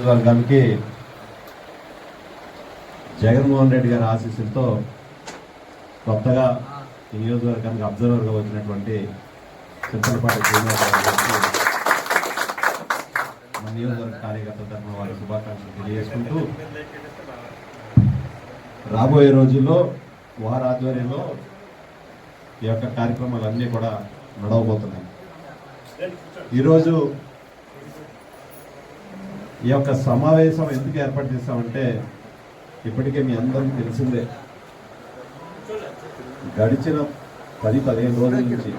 నియోజకవర్గానికి జగన్మోహన్ రెడ్డి గారి ఆశీస్సులతో కొత్తగా ఈ నియోజకవర్గానికి అబ్జర్వర్గా వచ్చినటువంటి చింతలపాటి శ్రీనివాసరావు మన నియోజకవర్గ కార్యకర్తల తరఫున వారి శుభాకాంక్షలు తెలియజేసుకుంటూ రాబోయే రోజుల్లో వారి ఆధ్వర్యంలో ఈ యొక్క కార్యక్రమాలన్నీ కూడా నడవబోతున్నాయి. ఈరోజు ఈ యొక్క సమావేశం ఎందుకు ఏర్పాటు చేస్తామంటే ఇప్పటికే మీ అందరికీ తెలిసిందే. గడిచిన పది పదిహేను రోజుల నుంచి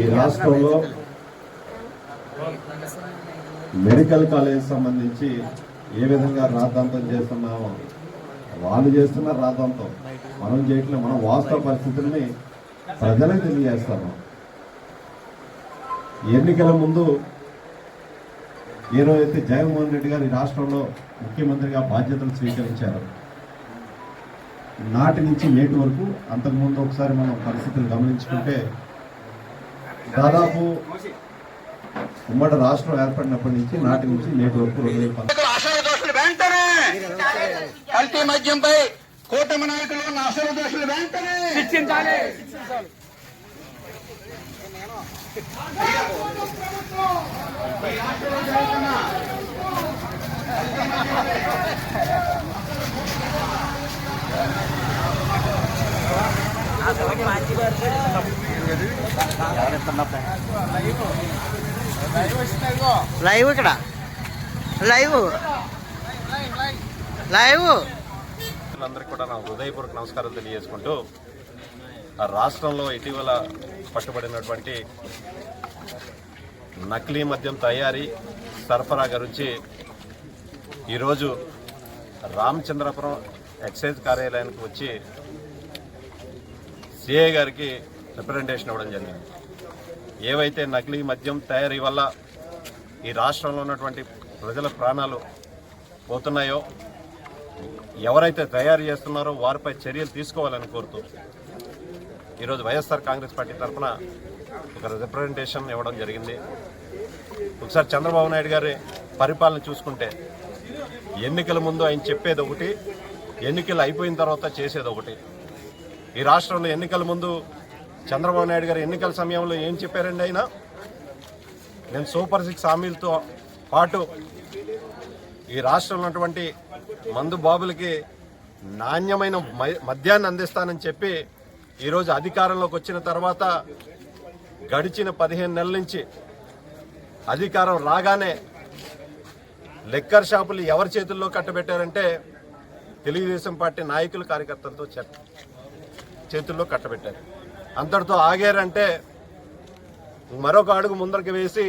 ఈ రాష్ట్రంలో మెడికల్ కాలేజ్ సంబంధించి ఏ విధంగా రాద్ధాంతం చేస్తున్నామో వాళ్ళు చేస్తున్న రాద్ధాంతం మనం చేయట్లేదు మనం వాస్తవ పరిస్థితుల్ని ప్రజలకు తెలియజేస్తాము ఎన్నికల ముందు ఏ రోజైతే జగన్మోహన్ రెడ్డి గారు ఈ రాష్ట్రంలో ముఖ్యమంత్రిగా బాధ్యతలు స్వీకరించారు నాటి నుంచి నేటి వరకు అంతకుముందు ఒకసారి మనం పరిస్థితులు గమనించుకుంటే దాదాపు ఉమ్మడి రాష్ట్రం ఏర్పడినప్పటి నుంచి నాటి నుంచి నేటి వరకు కల్తీ మద్యంపై కూటమి నాయకులు ఉన్న అసలు దోషులు వెంటనే శిక్షించాలి. లైవ్ ఇక్కడ. లైవ్. లైవ్. అందరికి కూడా నా హృదయపూర్వక నమస్కారం తెలియజేసుకుంటూ ఆ రాష్ట్రంలో ఇటీవల పట్టుబడినటువంటి నకిలీ మద్యం తయారీ సరఫరా గురించి ఈరోజు రామచంద్రపురం ఎక్సైజ్ కార్యాలయానికి వచ్చి సిఐ గారికి రిప్రజెంటేషన్ ఇవ్వడం జరిగింది. ఏవైతే నకిలీ మద్యం తయారీ వల్ల ఈ రాష్ట్రంలో ఉన్నటువంటి ప్రజల ప్రాణాలు పోతున్నాయో ఎవరైతే తయారు చేస్తున్నారో వారిపై చర్యలు తీసుకోవాలని కోరుతూ ఈరోజు వైఎస్ఆర్ కాంగ్రెస్ పార్టీ తరఫున ఒక రిప్రజెంటేషన్ ఇవ్వడం జరిగింది. ఒకసారి చంద్రబాబు నాయుడు గారి పరిపాలన చూసుకుంటే ఎన్నికల ముందు ఆయన చెప్పేది ఒకటి ఎన్నికలు అయిపోయిన తర్వాత చేసేది ఒకటి. ఈ రాష్ట్రంలో ఎన్నికల ముందు చంద్రబాబు నాయుడు గారు ఎన్నికల సమయంలో ఏం చెప్పారండి ఆయన? నేను సూపర్ సిక్స్ హామీలతో పాటు ఈ రాష్ట్రంలో ఉన్నటువంటి మందు బాబులకి నాణ్యమైన మద్యాన్ని అందిస్తానని చెప్పి ఈరోజు అధికారంలోకి వచ్చిన తర్వాత గడిచిన పదిహేను నెలల నుంచి అధికారం రాగానే లెక్కర్ షాపులు ఎవరి చేతుల్లో కట్టబెట్టారంటే తెలుగుదేశం పార్టీ నాయకులు కార్యకర్తలతో చేతుల్లో కట్టబెట్టారు. అంతటితో ఆగారంటే మరొక అడుగు ముందరికి వేసి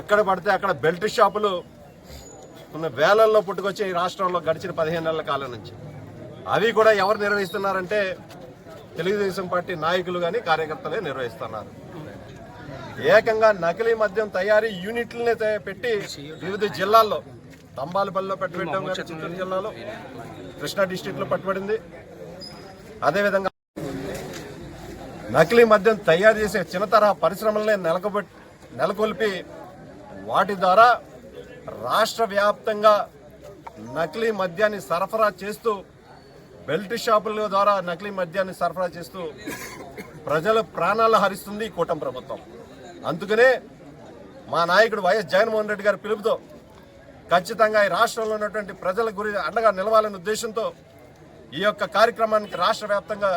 ఎక్కడ పడితే అక్కడ బెల్ట్ షాపులు ఉన్న వేలల్లో పుట్టుకొచ్చి రాష్ట్రంలో గడిచిన పదిహేను నెలల కాలం నుంచి. అవి కూడా ఎవరు నిర్వహిస్తున్నారంటే తెలుగుదేశం పార్టీ నాయకులు కానీ కార్యకర్తలే నిర్వహిస్తున్నారు. ఏకంగా నకిలీ మద్యం తయారీ యూనిట్లనే పెట్టి వివిధ జిల్లాల్లో తంబాలపల్లిలో పట్టుబెట్టాం కానీ చిత్తూరు జిల్లాలో కృష్ణా డిస్టిక్లో పట్టుబడింది. అదేవిధంగా నకిలీ మద్యం తయారు చేసే చిన్న తరహా పరిశ్రమలనే నెలకొబెట్ నెలకొల్పి వాటి ద్వారా రాష్ట్ర వ్యాప్తంగా నకిలీ మద్యాన్ని సరఫరా చేస్తూ బెల్ట్ షాపుల ద్వారా నకిలీ మద్యాన్ని సరఫరా చేస్తూ ప్రజల ప్రాణాలు హరిస్తుంది ఈ కూటమి ప్రభుత్వం. అందుకనే మా నాయకుడు వైఎస్ జగన్మోహన్ రెడ్డి గారి పిలుపుతో ఖచ్చితంగా ఈ రాష్ట్రంలో ఉన్నటువంటి ప్రజల గురి అండగా నిలవాలనే ఉద్దేశంతో ఈ యొక్క కార్యక్రమానికి రాష్ట్ర వ్యాప్తంగా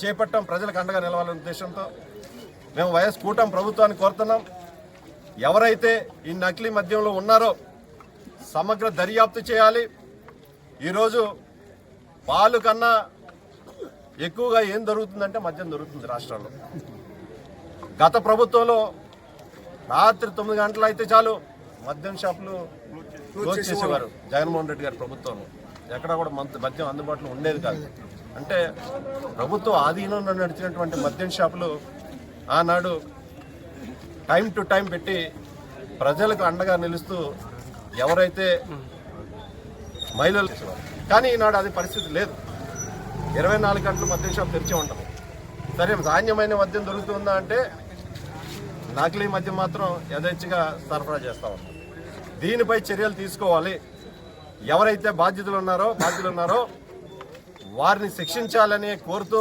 చేపట్టడం ప్రజలకు అండగా నిలవాలనే ఉద్దేశంతో మేము వైఎస్ కూటమి ప్రభుత్వాన్ని కోరుతున్నాం. ఎవరైతే ఈ నకిలీ మద్యంలో ఉన్నారో సమగ్ర దర్యాప్తు చేయాలి. ఈరోజు పాలు కన్నా ఎక్కువగా ఏం దొరుకుతుందంటే మద్యం దొరుకుతుంది రాష్ట్రంలో. గత ప్రభుత్వంలో రాత్రి తొమ్మిది గంటలు అయితే చాలు మద్యం షాపులు క్లోజ్ చేసేవారు జగన్మోహన్ రెడ్డి గారి ప్రభుత్వంలో. ఎక్కడ కూడా మంత మద్యం అందుబాటులో ఉండేది కాదు. అంటే ప్రభుత్వ ఆధీనంలో నడిచినటువంటి మద్యం షాపులు ఆనాడు టైం టు టైం పెట్టి ప్రజలకు అండగా నిలుస్తూ ఎవరైతే మహిళలు చేసేవారు కానీ ఈనాడు అది పరిస్థితి లేదు. ఇరవై నాలుగు గంటలు మద్యం షాప్ తెరిచే ఉంటాం. సరే ధాన్యమైన మద్యం దొరుకుతుందా అంటే నకిలీ మద్యం మాత్రం యథేచ్ఛగా సరఫరా చేస్తూ ఉంటాం దీనిపై చర్యలు తీసుకోవాలి. ఎవరైతే బాధ్యతలు ఉన్నారో బాధ్యులు ఉన్నారో వారిని శిక్షించాలని కోరుతూ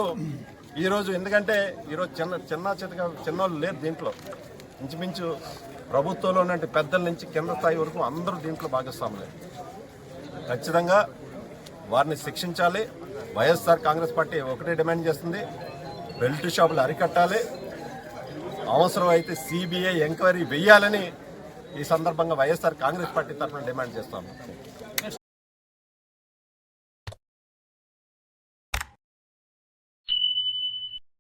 ఈరోజు ఎందుకంటే ఈరోజు చిన్న చిన్న చితక చిన్నోళ్ళు లేరు దీంట్లో. ఇంచుమించు ప్రభుత్వంలో ఉన్నటువంటి పెద్దల నుంచి కింద స్థాయి వరకు అందరూ దీంట్లో భాగస్వాములే. ఖచ్చితంగా వారిని శిక్షించాలి. వైఎస్ఆర్ కాంగ్రెస్ పార్టీ ఒకటే డిమాండ్ చేస్తుంది. బెల్ట్ షాపులు అరికట్టాలి. అవసరం అయితే సిబిఐ ఎంక్వైరీ వేయాలని ఈ సందర్భంగా వైఎస్ఆర్ కాంగ్రెస్ పార్టీ తరఫున డిమాండ్ చేస్తాము.